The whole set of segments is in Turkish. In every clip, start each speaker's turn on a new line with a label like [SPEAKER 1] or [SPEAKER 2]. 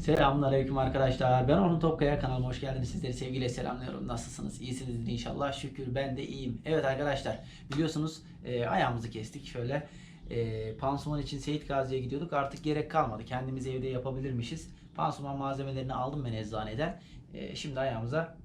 [SPEAKER 1] Selamünaleyküm arkadaşlar. Ben Orhun Topkaya kanalıma hoş geldiniz. Sizleri sevgiyle selamlıyorum. Nasılsınız? İyisinizdir inşallah. Şükür ben de iyiyim. Evet arkadaşlar biliyorsunuz e, ayağımızı kestik. Şöyle e, pansuman için Seyit Gazi'ye gidiyorduk. Artık gerek kalmadı. Kendimiz evde yapabilirmişiz. Pansuman malzemelerini aldım ben eczaneden. E, şimdi ayağımıza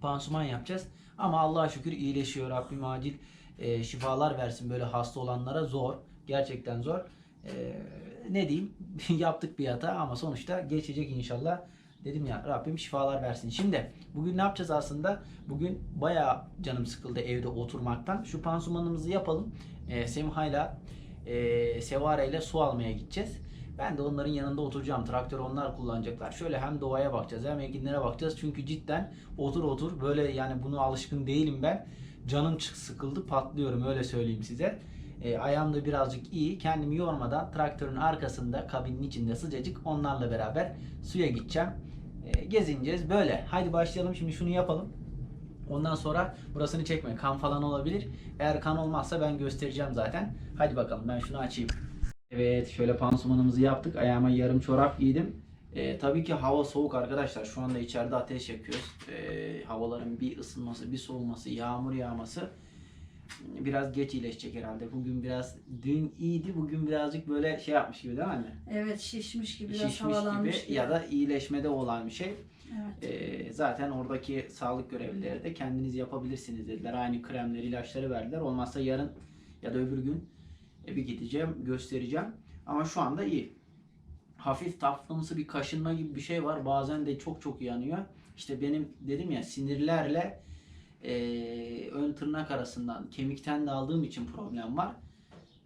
[SPEAKER 1] pansuman yapacağız. Ama Allah'a şükür iyileşiyor. Rabbim acil e, şifalar versin böyle hasta olanlara zor. Gerçekten zor. E, ne diyeyim yaptık bir hata ama sonuçta geçecek inşallah. Dedim ya Rabbim şifalar versin. Şimdi bugün ne yapacağız aslında? Bugün bayağı canım sıkıldı evde oturmaktan. Şu pansumanımızı yapalım. E, Semha'yla e, Sevara ile su almaya gideceğiz. Ben de onların yanında oturacağım. Traktör onlar kullanacaklar. Şöyle hem doğaya bakacağız hem ekinlere bakacağız. Çünkü cidden otur otur böyle yani bunu alışkın değilim ben. Canım sıkıldı patlıyorum öyle söyleyeyim size. E, ayağım da birazcık iyi. Kendimi yormadan traktörün arkasında kabinin içinde sıcacık onlarla beraber suya gideceğim. E, gezineceğiz böyle. Haydi başlayalım şimdi şunu yapalım. Ondan sonra burasını çekme. Kan falan olabilir. Eğer kan olmazsa ben göstereceğim zaten. Hadi bakalım ben şunu açayım. Evet şöyle pansumanımızı yaptık. Ayağıma yarım çorap giydim. Ee, tabii ki hava soğuk arkadaşlar. Şu anda içeride ateş yakıyoruz. Ee, havaların bir ısınması, bir soğuması, yağmur yağması biraz geç iyileşecek herhalde. Bugün biraz dün iyiydi. Bugün birazcık böyle şey yapmış gibi değil mi anne?
[SPEAKER 2] Evet şişmiş gibi biraz
[SPEAKER 1] Şişmiş
[SPEAKER 2] havalanmış
[SPEAKER 1] gibi ya da iyileşmede olan bir şey.
[SPEAKER 2] Evet.
[SPEAKER 1] Ee, zaten oradaki sağlık görevlileri de kendiniz yapabilirsiniz dediler. Aynı kremleri, ilaçları verdiler. Olmazsa yarın ya da öbür gün e, bir gideceğim, göstereceğim. Ama şu anda iyi. Hafif tatlımsı bir kaşınma gibi bir şey var. Bazen de çok çok yanıyor. İşte benim dedim ya sinirlerle e, ön tırnak arasından kemikten de aldığım için problem var.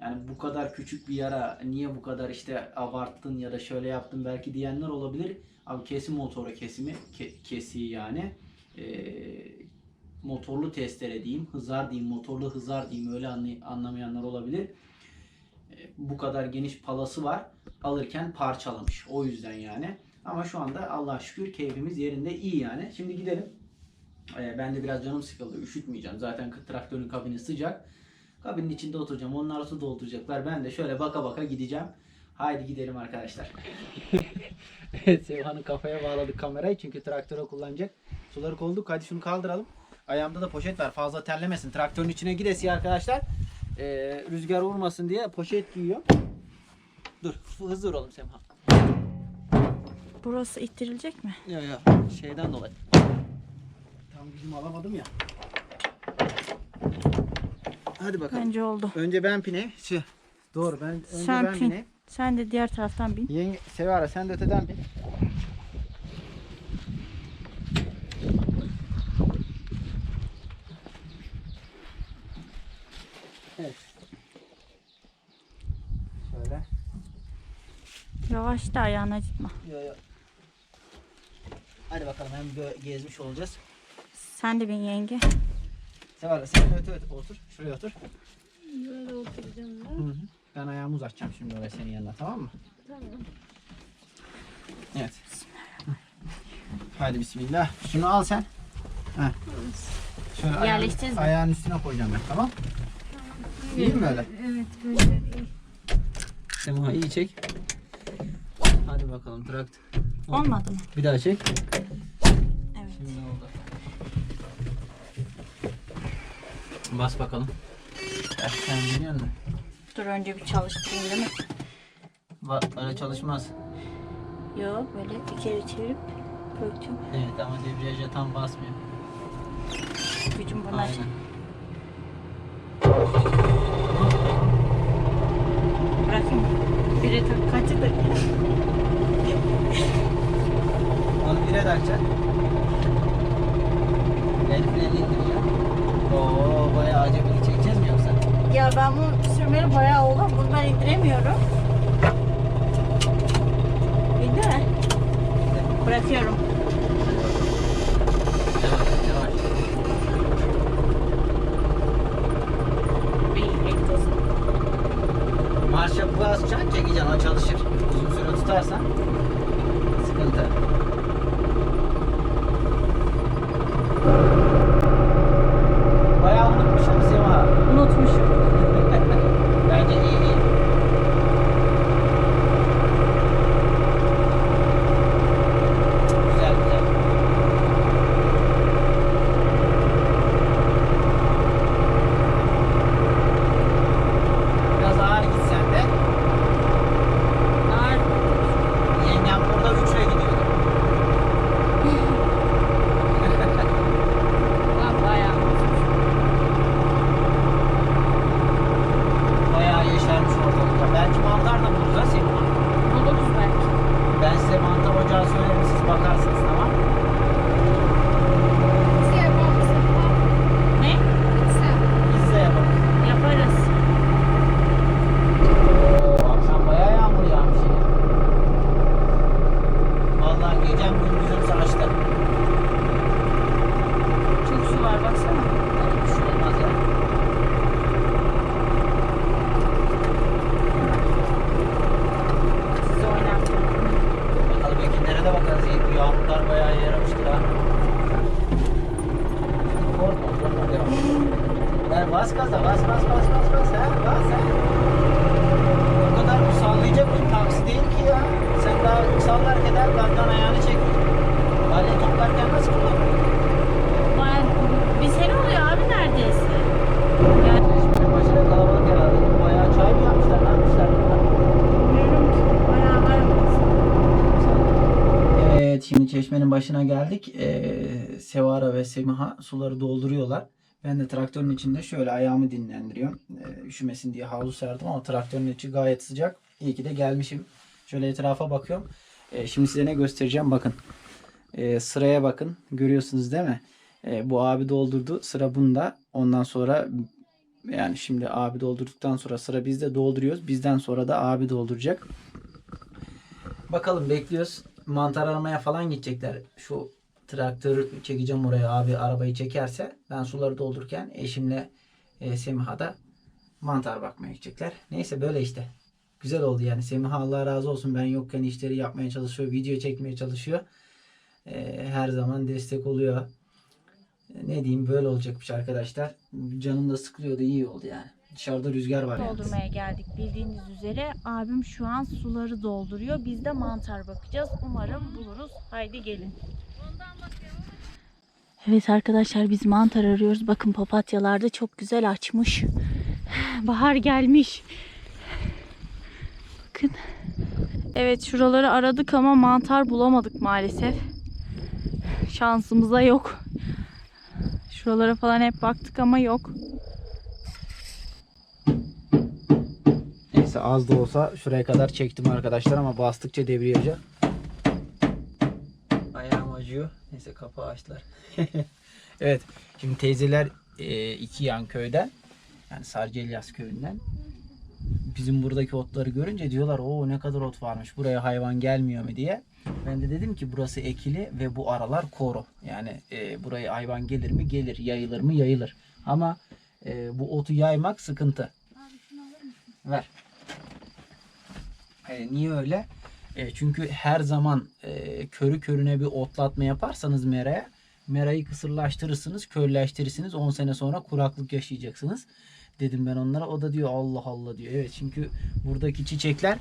[SPEAKER 1] Yani bu kadar küçük bir yara niye bu kadar işte abarttın ya da şöyle yaptın belki diyenler olabilir. Abi kesim motoru kesimi ke- kesiği yani. Ee, motorlu testere diyeyim, hızar diyeyim, motorlu hızar diyeyim öyle anlamayanlar olabilir. Ee, bu kadar geniş palası var. Alırken parçalamış. O yüzden yani. Ama şu anda Allah şükür keyfimiz yerinde iyi yani. Şimdi gidelim. Ee, ben de biraz canım sıkıldı. Üşütmeyeceğim. Zaten traktörün kabini sıcak. Kabinin içinde oturacağım. Onlar su dolduracaklar. Ben de şöyle baka baka gideceğim. Haydi gidelim arkadaşlar. evet Sevhan'ın kafaya bağladık kamerayı çünkü traktöre kullanacak. Suları koyduk. Hadi şunu kaldıralım. Ayağımda da poşet var. Fazla terlemesin. Traktörün içine gidesi arkadaşlar. Ee, rüzgar vurmasın diye poşet giyiyor. Dur. Hızlı vuralım Semha.
[SPEAKER 2] Burası ittirilecek mi?
[SPEAKER 1] Ya ya şeyden dolayı. Gücümü alamadım ya. Hadi bakalım.
[SPEAKER 2] Bence oldu.
[SPEAKER 1] Önce ben pineyim. Şu. Doğru ben önce
[SPEAKER 2] Sen
[SPEAKER 1] ben
[SPEAKER 2] pin.
[SPEAKER 1] pineyim.
[SPEAKER 2] Sen de diğer taraftan bin.
[SPEAKER 1] Yenge Sevara sen de öteden bin. Evet. Şöyle.
[SPEAKER 2] Yavaş da ayağını acıtma.
[SPEAKER 1] Yo, yo. Hadi bakalım hem gö- gezmiş olacağız.
[SPEAKER 2] Sen de bin yenge.
[SPEAKER 1] Sevara sen öte öte otur. Şuraya otur.
[SPEAKER 2] Böyle oturacağım
[SPEAKER 1] Hı hı. Ben ayağımı uzatacağım şimdi oraya senin yanına tamam mı?
[SPEAKER 2] Tamam.
[SPEAKER 1] Evet. Hadi bismillah. Şunu al sen. Heh. Şöyle ayağın-
[SPEAKER 2] Yerleştiririz mi?
[SPEAKER 1] ayağın üstüne koyacağım ben tamam İyi mi böyle?
[SPEAKER 2] Evet böyle iyi.
[SPEAKER 1] Sema iyi çek. Hadi bakalım trakt.
[SPEAKER 2] Olmadı mı?
[SPEAKER 1] Bir daha çek.
[SPEAKER 2] Evet.
[SPEAKER 1] Şimdi oldu. Bas bakalım. Gel, sen biliyor musun?
[SPEAKER 2] Dur önce bir çalıştırayım değil mi?
[SPEAKER 1] Bak öyle çalışmaz.
[SPEAKER 2] Yok böyle bir kere çevirip koyacağım.
[SPEAKER 1] Evet ama debriyaja tam basmıyor.
[SPEAKER 2] Gücüm buna
[SPEAKER 1] Aynen.
[SPEAKER 2] bırakayım. Biri tak kaçı da.
[SPEAKER 1] Onu bire takacaksın. El freni indiriyor. Oo bayağı acemilik çekeceğiz mi yoksa?
[SPEAKER 2] Ya ben bu sürmeli bayağı oldu. Bunu ben indiremiyorum. Bindi mi? Bırakıyorum.
[SPEAKER 1] Çeşmenin başına geldik. Ee, Sevara ve Semiha suları dolduruyorlar. Ben de traktörün içinde şöyle ayağımı dinlendiriyorum. Ee, üşümesin diye havlu serdim ama traktörün içi gayet sıcak. İyi ki de gelmişim. Şöyle etrafa bakıyorum. Ee, şimdi size ne göstereceğim bakın. Ee, sıraya bakın. Görüyorsunuz değil mi? Ee, bu abi doldurdu. Sıra bunda. Ondan sonra yani şimdi abi doldurduktan sonra sıra bizde dolduruyoruz. Bizden sonra da abi dolduracak. Bakalım bekliyoruz. Mantar aramaya falan gidecekler. Şu traktörü çekeceğim oraya abi arabayı çekerse ben suları doldururken eşimle e, Semiha da mantar bakmaya gidecekler. Neyse böyle işte. Güzel oldu yani. Semiha Allah razı olsun ben yokken işleri yapmaya çalışıyor. Video çekmeye çalışıyor. E, her zaman destek oluyor. E, ne diyeyim böyle olacakmış arkadaşlar. Canım da sıkılıyordu iyi oldu yani. Dışarıda rüzgar var yani.
[SPEAKER 2] Doldurmaya geldik bildiğiniz üzere. Abim şu an suları dolduruyor. Biz de mantar bakacağız. Umarım buluruz. Haydi gelin. Evet arkadaşlar biz mantar arıyoruz. Bakın papatyalarda çok güzel açmış. Bahar gelmiş. Bakın. Evet şuraları aradık ama mantar bulamadık maalesef. Şansımıza yok. Şuralara falan hep baktık ama yok.
[SPEAKER 1] Neyse az da olsa şuraya kadar çektim arkadaşlar ama bastıkça debriyaja. Ayağım acıyor. Neyse kapağı açtılar. evet. Şimdi teyzeler e, iki yan köyden yani Sarcelyas köyünden bizim buradaki otları görünce diyorlar o ne kadar ot varmış buraya hayvan gelmiyor mu diye. Ben de dedim ki burası ekili ve bu aralar koro. Yani e, buraya hayvan gelir mi gelir yayılır mı yayılır. Ama e, bu otu yaymak sıkıntı. Ver. E, niye öyle? E, çünkü her zaman e, körü körüne bir otlatma yaparsanız meraya, merayı kısırlaştırırsınız, körleştirirsiniz. 10 sene sonra kuraklık yaşayacaksınız. Dedim ben onlara. O da diyor Allah Allah diyor. Evet çünkü buradaki çiçekler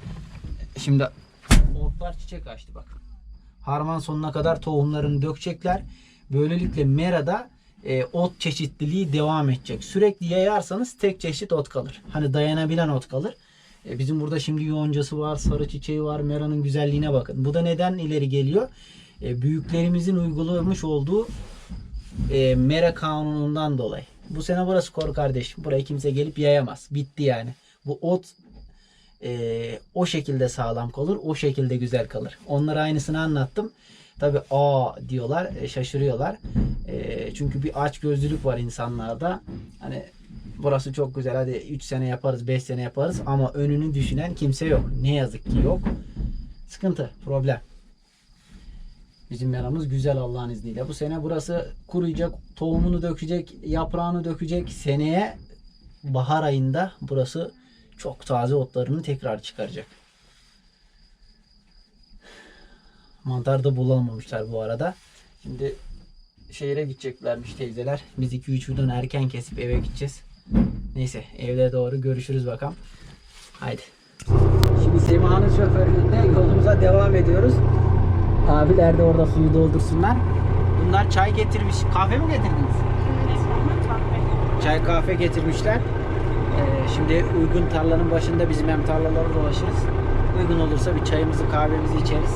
[SPEAKER 1] şimdi otlar çiçek açtı bak. Harman sonuna kadar tohumlarını dökecekler. Böylelikle merada e, ot çeşitliliği devam edecek. Sürekli yayarsanız tek çeşit ot kalır. Hani dayanabilen ot kalır. E, bizim burada şimdi yoğuncası var, sarı çiçeği var. Mera'nın güzelliğine bakın. Bu da neden ileri geliyor? E, büyüklerimizin uygulamış olduğu e, Mera kanunundan dolayı. Bu sene burası kor kardeş. Burayı kimse gelip yayamaz. Bitti yani. Bu ot e, o şekilde sağlam kalır. O şekilde güzel kalır. Onlara aynısını anlattım. Tabi aa diyorlar, e, şaşırıyorlar. E, çünkü bir aç gözlülük var insanlarda. Hani burası çok güzel hadi 3 sene yaparız 5 sene yaparız ama önünü düşünen kimse yok. Ne yazık ki yok. Sıkıntı, problem. Bizim yaramız güzel Allah'ın izniyle. Bu sene burası kuruyacak, tohumunu dökecek, yaprağını dökecek. Seneye bahar ayında burası çok taze otlarını tekrar çıkaracak. Mantar da bulamamışlar bu arada. Şimdi şehire gideceklermiş teyzeler. Biz 2-3 buradan erken kesip eve gideceğiz. Neyse evde doğru görüşürüz bakalım. Haydi. Şimdi Sema'nın şoförlüğünde yolumuza devam ediyoruz. Abiler de orada suyu doldursunlar. Bunlar çay getirmiş. Kahve mi getirdiniz? Çay kahve getirmişler. Ee, şimdi uygun tarlanın başında bizim hem tarlaları dolaşırız. Uygun olursa bir çayımızı kahvemizi içeriz.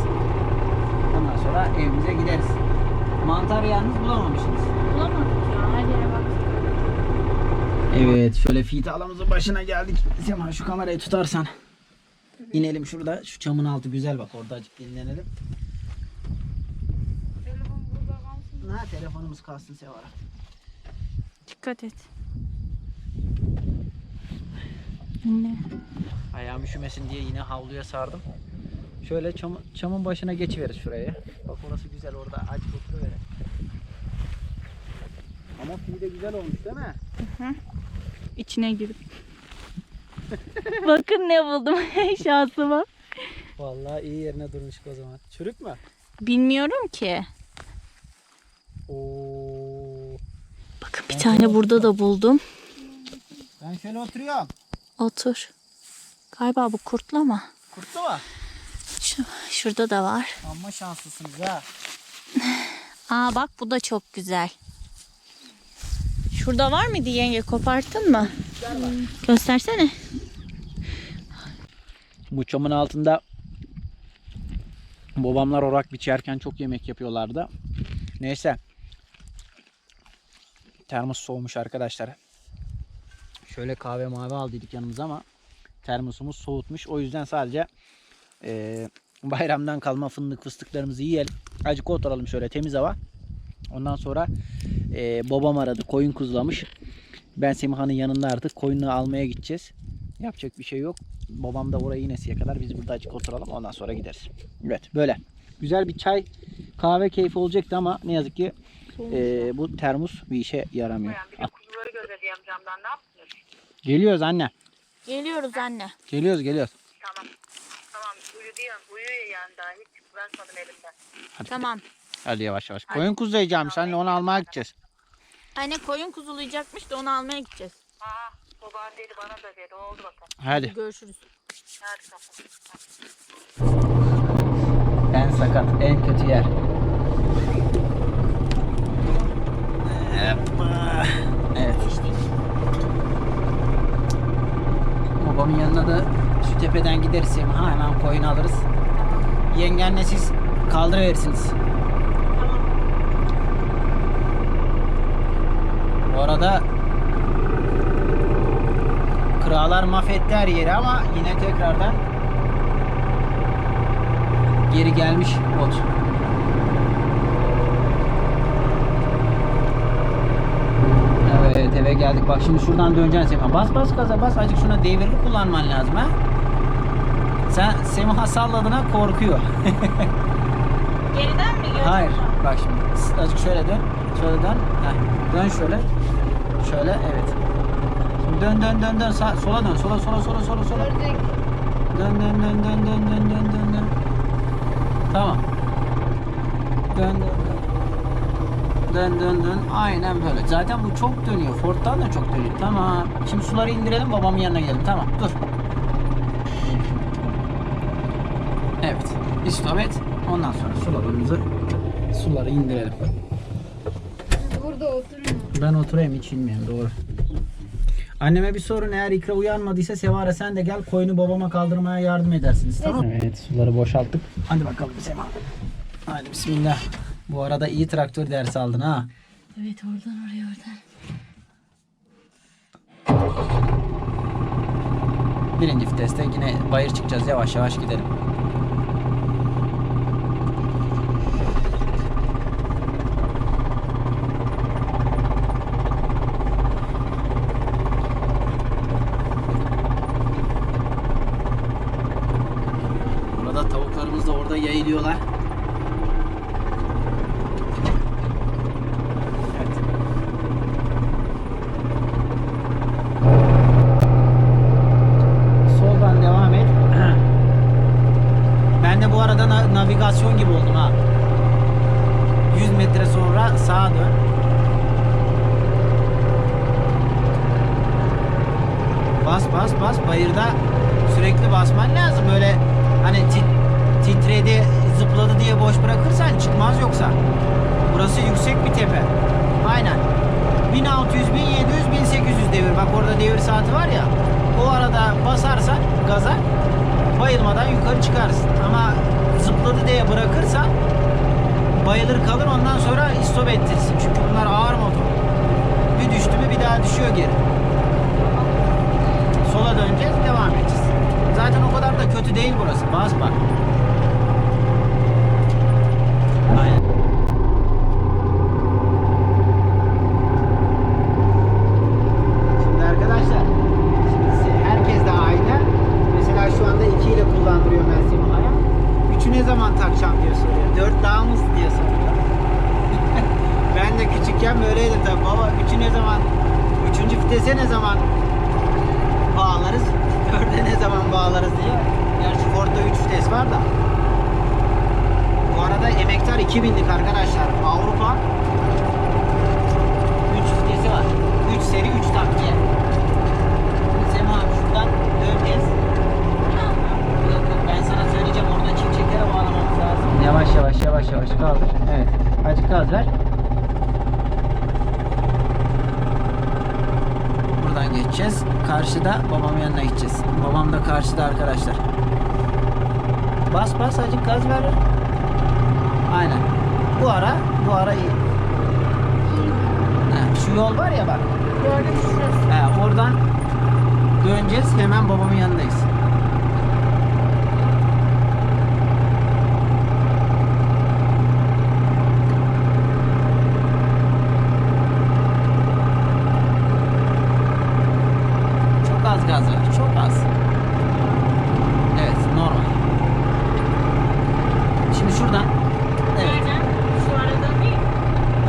[SPEAKER 1] Ondan sonra evimize gideriz. Mantar yalnız bulamamışsınız.
[SPEAKER 2] Bulamadık ya. Her yere baktık.
[SPEAKER 1] Evet şöyle fitalamızın başına geldik. Sema şu kamerayı tutarsan. İnelim şurada. Şu çamın altı güzel bak orada azıcık dinlenelim. Ha telefonumuz kalsın Sevara.
[SPEAKER 2] Dikkat et. Anne.
[SPEAKER 1] Ayağım üşümesin diye yine havluya sardım. Şöyle çam, çamın başına geçiveriz şuraya. Bak orası güzel orada acık oturuverelim. Ama fi de güzel olmuş değil mi?
[SPEAKER 2] İçine girip. Bakın ne buldum şansıma.
[SPEAKER 1] Vallahi iyi yerine durmuş o zaman. Çürük mü?
[SPEAKER 2] Bilmiyorum ki.
[SPEAKER 1] Oo.
[SPEAKER 2] Bakın bir tane burada da buldum.
[SPEAKER 1] Ben şöyle oturuyorum.
[SPEAKER 2] Otur. Galiba bu kurtlu ama.
[SPEAKER 1] Kurtlu mu?
[SPEAKER 2] Şu, şurada da var.
[SPEAKER 1] Amma şanslısınız ha.
[SPEAKER 2] Aa bak bu da çok güzel. Şurada var mıydı yenge koparttın mı? Göstersene.
[SPEAKER 1] Bu çamın altında babamlar orak biçerken çok yemek yapıyorlardı. Neyse. Termos soğumuş arkadaşlar. Şöyle kahve mavi aldıydık yanımıza ama termosumuz soğutmuş. O yüzden sadece eee, bayramdan kalma fındık fıstıklarımızı yiyelim. Azıcık oturalım şöyle temiz hava. Ondan sonra eee, babam aradı. Koyun kuzlamış. Ben Semiha'nın yanında artık koyunu almaya gideceğiz. Yapacak bir şey yok. Babam da oraya inesiye kadar biz burada açık oturalım ondan sonra gideriz. Evet böyle. Güzel bir çay kahve keyfi olacaktı ama ne yazık ki eee, bu termos bir işe yaramıyor.
[SPEAKER 3] Bir de kuzuları gözleyeceğim camdan ne yaptınız?
[SPEAKER 1] Geliyoruz anne.
[SPEAKER 2] Geliyoruz anne.
[SPEAKER 1] Geliyoruz geliyoruz.
[SPEAKER 3] Tamam. Tamam uyudu ya. Uyuyor yani daha hiç bırakmadım elimden.
[SPEAKER 1] Hadi,
[SPEAKER 2] Tamam.
[SPEAKER 1] Hadi yavaş yavaş. Koyun kuzlayacağımış anne onu almaya gideceğiz.
[SPEAKER 2] Anne koyun kuzulayacakmış da onu almaya gideceğiz.
[SPEAKER 3] Aa baban dedi bana da dedi. Oldu bakalım.
[SPEAKER 1] Hadi.
[SPEAKER 2] Görüşürüz.
[SPEAKER 3] Hadi kapat.
[SPEAKER 1] En sakat, en kötü yer. Hoppa. Evet. Babamın yanına da şu tepeden gideriz hemen koyun alırız. Yengenle siz kaldırıversiniz. Bu arada krallar mahvetti her yeri ama yine tekrardan geri gelmiş ot. Evet eve geldik. Bak şimdi şuradan döneceksin Semiha. Bas bas gaza bas. Azıcık şuna devirli kullanman lazım ha. Sen Semiha salladığına korkuyor.
[SPEAKER 2] Geriden mi
[SPEAKER 1] Hayır. Bak şimdi. Azıcık şöyle dön. Şöyle dön. Heh. Dön şöyle. Şöyle evet. Şimdi dön dön dön dön. Sağ, sola dön. Sola sola sola sola sola. Dön dön dön dön dön dön dön dön dön. Tamam. Dön dön dön. Dön dön dön. Aynen böyle. Zaten bu çok dönüyor. Ford'dan da çok dönüyor. Tamam. Şimdi suları indirelim babamın yanına gidelim. Tamam. Dur. Evet. İstop et. Ondan sonra sularımızı suları indirelim. Ben oturayım hiç inmeyeyim doğru. Anneme bir sorun eğer ikra uyanmadıysa Sevara sen de gel koyunu babama kaldırmaya yardım edersiniz tamam mı? Evet suları boşalttık. Hadi bakalım Sema. Hadi bismillah. Bu arada iyi traktör dersi aldın ha.
[SPEAKER 2] Evet oradan oraya oradan.
[SPEAKER 1] Birinci viteste yine bayır çıkacağız yavaş yavaş gidelim. Burada tavuklarımız da orada yayılıyorlar. Evet. Soldan devam et. Ben de bu arada na- navigasyon gibi oldum ha. 100 metre sonra sağa dön. Bas bas bas bayırda sürekli basman lazım. Öyle hani tit- titredi zıpladı diye boş bırakırsan çıkmaz yoksa. Burası yüksek bir tepe. Aynen. 1600, 1700, 1800 devir. Bak orada devir saati var ya. O arada basarsan gaza bayılmadan yukarı çıkarsın. Ama zıpladı diye bırakırsan bayılır kalır ondan sonra istop ettirsin. Çünkü bunlar ağır motor. Bir düştü mü bir daha düşüyor geri. Sola döneceğiz devam edeceğiz. Zaten o kadar da kötü değil burası. Bas bak. Aynen. Şimdi arkadaşlar şimdi herkes de aynı. Mesela şu anda 2 ile kullandırıyor ben Sima'ya. 3'ü ne zaman takacağım diye soruyor. 4 daha mı diye soruyor. ben de küçükken böyleydim tabii. Baba 3'ü ne zaman 3. vitese ne zaman bağlarız? 4'e ne zaman bağlarız diye. Gerçi Ford'da 3 vites var da. Bu arada emek 2 binlik arkadaşlar. Avrupa 3 vitesi var. 3 seri 3 takviye. Sema abi şuradan döneceğiz. Yok yok ben sana söyleyeceğim orada çift çekere bağlamamız lazım. Yavaş yavaş kaldır. Evet. Azıcık gaz ver. Buradan geçeceğiz. Karşıda babamın yanına gideceğiz. Babam da karşıda arkadaşlar. Bas bas azıcık gaz ver. Aynen. Bu ara, bu ara iyi. Ha, şu yol var ya bak.
[SPEAKER 2] Gördüm şurası.
[SPEAKER 1] He, oradan döneceğiz. Hemen babamın yanındayız. Çok az gaz ver. Çok az. Evet, normal. Şimdi şuradan. Evet.
[SPEAKER 2] Şu arada değil.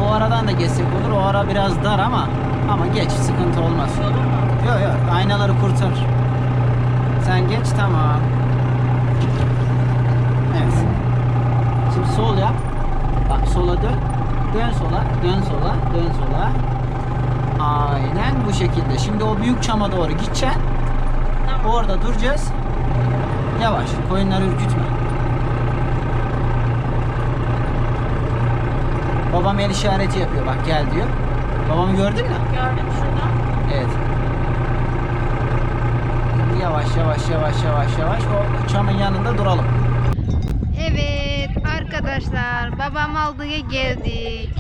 [SPEAKER 1] O aradan da geçsek olur. O ara biraz dar ama ama geç sıkıntı olmaz. Yok yok aynaları kurtarır. Sen geç tamam. Evet. Şimdi sol yap. Bak sola dön. Dön sola, dön sola, dön sola. Aynen bu şekilde. Şimdi o büyük çama doğru gideceksin. Orada duracağız. Yavaş. Koyunları ürkütme. Babam el işareti yapıyor. Bak gel diyor. Babamı gördün mü?
[SPEAKER 2] Gördüm şurada.
[SPEAKER 1] Evet. Yavaş yavaş yavaş yavaş yavaş o çamın yanında duralım.
[SPEAKER 4] Evet arkadaşlar babam aldığı geldik.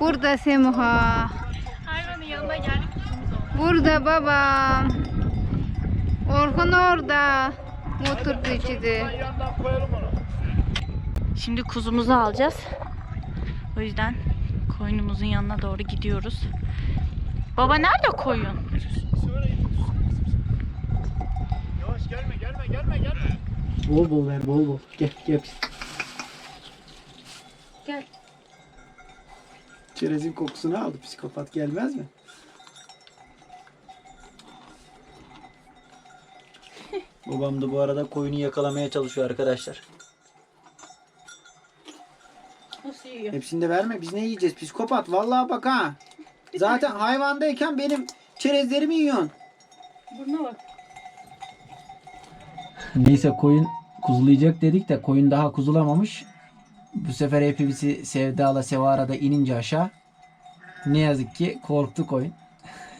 [SPEAKER 4] Burada Semuha.
[SPEAKER 2] Hayvanın yanına geldik.
[SPEAKER 4] Burada babam. Orhun orada. Motor içinde.
[SPEAKER 2] Şimdi kuzumuzu alacağız. O yüzden koyunumuzun yanına doğru gidiyoruz. Baba nerede koyun?
[SPEAKER 5] Yavaş gelme gelme gelme gelme.
[SPEAKER 1] Bol bol ver bol bol. Gel gel.
[SPEAKER 2] Gel.
[SPEAKER 1] Çerezin kokusunu aldı. Psikopat gelmez mi? Babam da bu arada koyunu yakalamaya çalışıyor arkadaşlar.
[SPEAKER 2] Nasıl yiyor?
[SPEAKER 1] Hepsini de verme. Biz ne yiyeceğiz? Psikopat. Vallahi bak ha. Zaten hayvandayken benim çerezlerimi yiyorsun.
[SPEAKER 2] Burnuna bak.
[SPEAKER 1] Neyse koyun kuzulayacak dedik de koyun daha kuzulamamış. Bu sefer hepimizi Sevda'la Sevara'da inince aşağı ne yazık ki korktu koyun.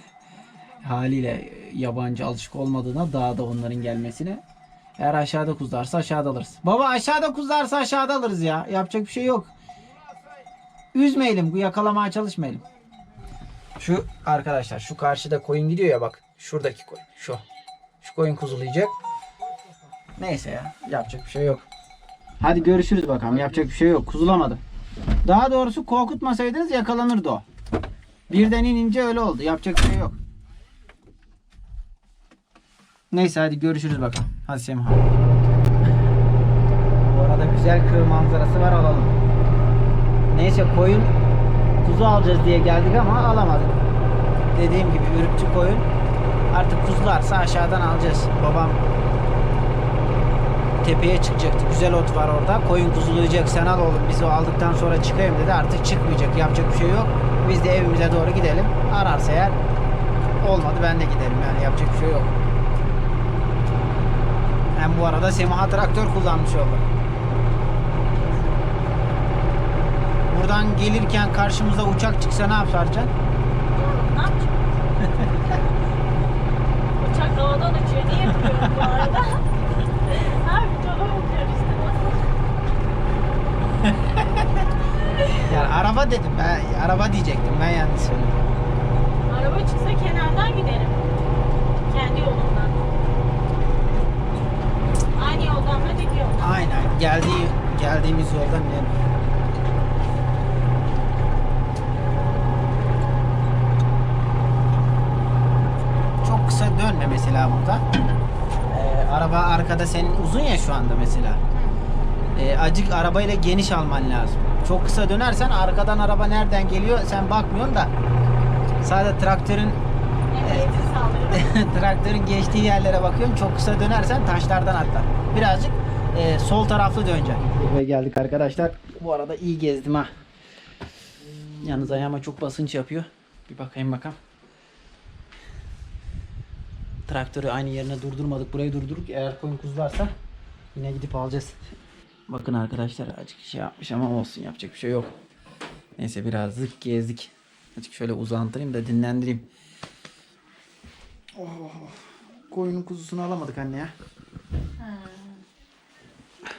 [SPEAKER 1] Haliyle yabancı alışık olmadığına dağda onların gelmesine. Eğer aşağıda kuzularsa aşağıda alırız. Baba aşağıda kuzularsa aşağıda alırız ya. Yapacak bir şey yok. Üzmeyelim. Bu yakalamaya çalışmayalım. Şu arkadaşlar şu karşıda koyun gidiyor ya bak. Şuradaki koyun. Şu. Şu koyun kuzulayacak. Neyse ya. Yapacak bir şey yok. Hadi görüşürüz bakalım. Yapacak bir şey yok. Kuzulamadım. Daha doğrusu korkutmasaydınız yakalanırdı o. Birden inince öyle oldu. Yapacak bir şey yok. Neyse hadi görüşürüz bakalım. Hadi Semha. Bu arada güzel köy manzarası var alalım. Neyse koyun kuzu alacağız diye geldik ama alamadık. Dediğim gibi ürkçü koyun. Artık kuzularsa aşağıdan alacağız. Babam tepeye çıkacaktı. Güzel ot var orada. Koyun kuzulayacak sen al oğlum. Biz o aldıktan sonra çıkayım dedi. Artık çıkmayacak. Yapacak bir şey yok. Biz de evimize doğru gidelim. Ararsa eğer olmadı ben de giderim. Yani yapacak bir şey yok. Hem bu arada Semaha traktör kullanmış oldu. Buradan gelirken karşımıza uçak çıksa ne yaparsın?
[SPEAKER 2] Ne yapacağım? Uçak havadan uçuyor. Niye yapıyorum bu arada? Abi uçuyor işte.
[SPEAKER 1] Yani araba dedim ben. Araba diyecektim ben yanlış söyledim.
[SPEAKER 2] Araba çıksa kenardan giderim. Kendi yolundan. Aynı yoldan mı dik yoldan?
[SPEAKER 1] Aynen. Geldiği, geldiğimiz yoldan inelim. Çok kısa dönme mesela burada. Ee, araba arkada senin uzun ya şu anda mesela. Ee, acık arabayla geniş alman lazım. Çok kısa dönersen arkadan araba nereden geliyor sen bakmıyorsun da sadece traktörün traktörün geçtiği yerlere bakıyorum. Çok kısa dönersen taşlardan atlar. Birazcık e, sol taraflı döneceksin. Eve geldik arkadaşlar. Bu arada iyi gezdim ha. Yalnız ayağıma çok basınç yapıyor. Bir bakayım bakalım. Traktörü aynı yerine durdurmadık. Burayı durdurduk. Eğer koyun kuzularsa yine gidip alacağız. Bakın arkadaşlar azıcık şey yapmış ama olsun yapacak bir şey yok. Neyse birazcık gezdik. Azıcık şöyle uzantırayım da dinlendireyim. Oh, koyunun kuzusunu alamadık anne ya.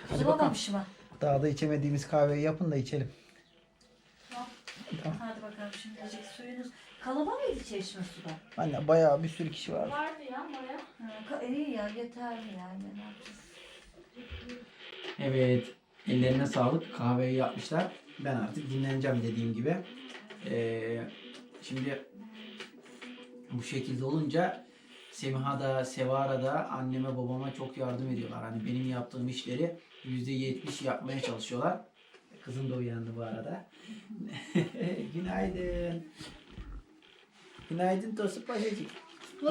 [SPEAKER 1] Hadi bakalım.
[SPEAKER 2] Bulamamışım ha.
[SPEAKER 1] Daha da içemediğimiz kahveyi yapın da içelim.
[SPEAKER 2] Hadi bakalım şimdi azıcık suyunuz. Kalaba mıydı çeşme suda?
[SPEAKER 1] Anne bayağı bir sürü kişi var.
[SPEAKER 2] Vardı ya baya. iyi ya yeterli yani. Ne yapacağız?
[SPEAKER 1] Evet. Ellerine sağlık. Kahveyi yapmışlar. Ben artık dinleneceğim dediğim gibi. Ee, şimdi bu şekilde olunca Semiha da Sevara da anneme babama çok yardım ediyorlar. Hani benim yaptığım işleri %70 yapmaya çalışıyorlar. Kızım da uyandı bu arada. Günaydın. Günaydın Tosun Paşacık.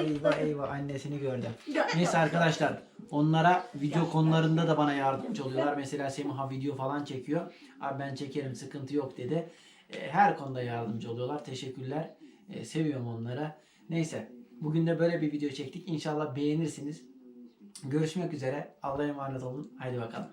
[SPEAKER 1] Eyvah eyvah annesini gördüm. Neyse arkadaşlar onlara video konularında da bana yardımcı oluyorlar. Mesela Semiha video falan çekiyor. Abi ben çekerim sıkıntı yok dedi. E, Her konuda yardımcı oluyorlar. Teşekkürler. E, Seviyorum onları. Neyse bugün de böyle bir video çektik. İnşallah beğenirsiniz. Görüşmek üzere. Allah'a emanet olun. Haydi bakalım.